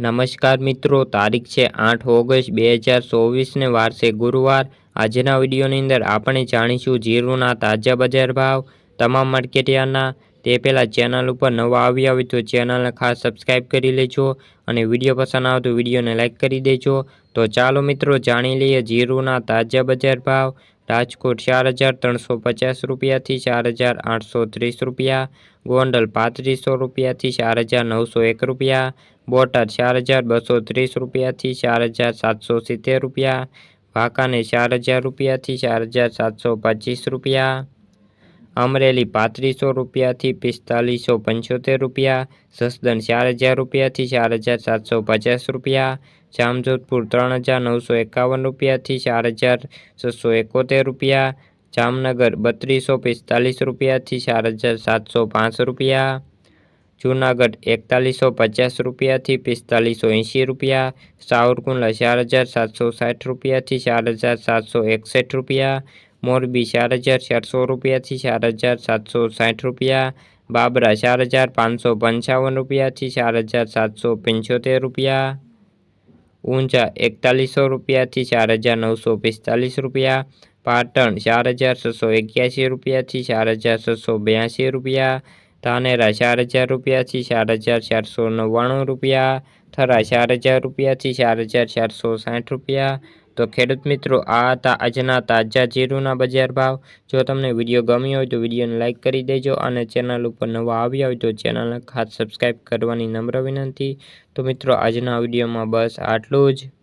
નમસ્કાર મિત્રો, તારીખ છે આઠ ઓગસ્ટ બે હજાર ચોવીસને વારસે ગુરુવાર. આજના વિડીયોની અંદર આપણે જાણીશું જીરુના તાજા બજાર ભાવ, તમામ માર્કેટિયાના. તે પહેલાં ચેનલ ઉપર નવા આવ્યા હોય તો ચેનલને ખાસ સબસ્ક્રાઈબ કરી લેજો અને વીડિયો પસંદ આવે તો વિડીયોને લાઇક કરી દેજો. તો ચાલો મિત્રો, જાણી લઈએ જીરુના તાજા બજાર ભાવ. રાજકોટ ચાર હજાર ત્રણસો પચાસ રૂપિયાથી ચાર હજાર આઠસો ત્રીસ રૂપિયા, ગોંડલ પાંત્રીસો રૂપિયાથી ચાર હજાર નવસો એક રૂપિયા, બોટાદ ચાર હજાર બસો ત્રીસ રૂપિયાથી ચાર હજાર સાતસો સિત્તેર રૂપિયા વાંકાને ચાર હજાર રૂપિયાથી ચાર હજાર સાતસો પચીસ રૂપિયા અમરેલી પાંત્રીસો રૂપિયાથી પિસ્તાલીસો પંચોતેર રૂપિયા સસદન ચાર હજાર રૂપિયાથી ચાર હજાર સાતસો પચાસ રૂપિયા, જામજોધપુર ત્રણ હજાર નવસો એકાવન રૂપિયાથી ચાર હજાર છસો એકોતેર રૂપિયા, જામનગર બત્રીસો પિસ્તાલીસ રૂપિયાથી ચાર હજાર સાતસો પાંચ રૂપિયા, જૂનાગઢ એકતાલીસો પચાસ રૂપિયાથી પિસ્તાલીસો એંશી રૂપિયા, સાવરકુંડલા ચાર હજાર સાતસો સાઠ રૂપિયાથી ચાર હજાર સાતસો એકસઠ રૂપિયા મોરબી ચાર હજાર ચારસો રૂપિયાથી ચાર હજાર સાતસો સાઠ રૂપિયા, બાબરા ચાર હજાર પાંચસો પંચાવન રૂપિયાથી ચાર હજાર સાતસો પંચોતેર રૂપિયા, ઊંઝા એકતાલીસો રૂપિયાથી ચાર હજાર નવસો પિસ્તાલીસ રૂપિયા, પાટણ ચાર હજાર છસો એક્યાસી રૂપિયાથી ચાર હજાર છસો બ્યાસી રૂપિયા ધાનેરા ચાર હજાર રૂપિયાથી ચાર હજાર ચારસો નવ્વાણું રૂપિયા થરા ચાર હજાર રૂપિયાથી ચાર હજાર ચારસો સાઠ રૂપિયા. તો ખેડૂત મિત્રો, આ હતા આજના તાજા જીરુના બજાર ભાવ. જો તમને વીડિયો ગમ્યો હોય તો વિડીયોને લાઇક કરી દેજો અને ચેનલ ઉપર નવા આવ્યા હોય તો ચેનલને ખાસ સબસ્ક્રાઈબ કરવાની નમ્ર વિનંતી. તો મિત્રો, આજના વિડીયોમાં બસ આટલું જ.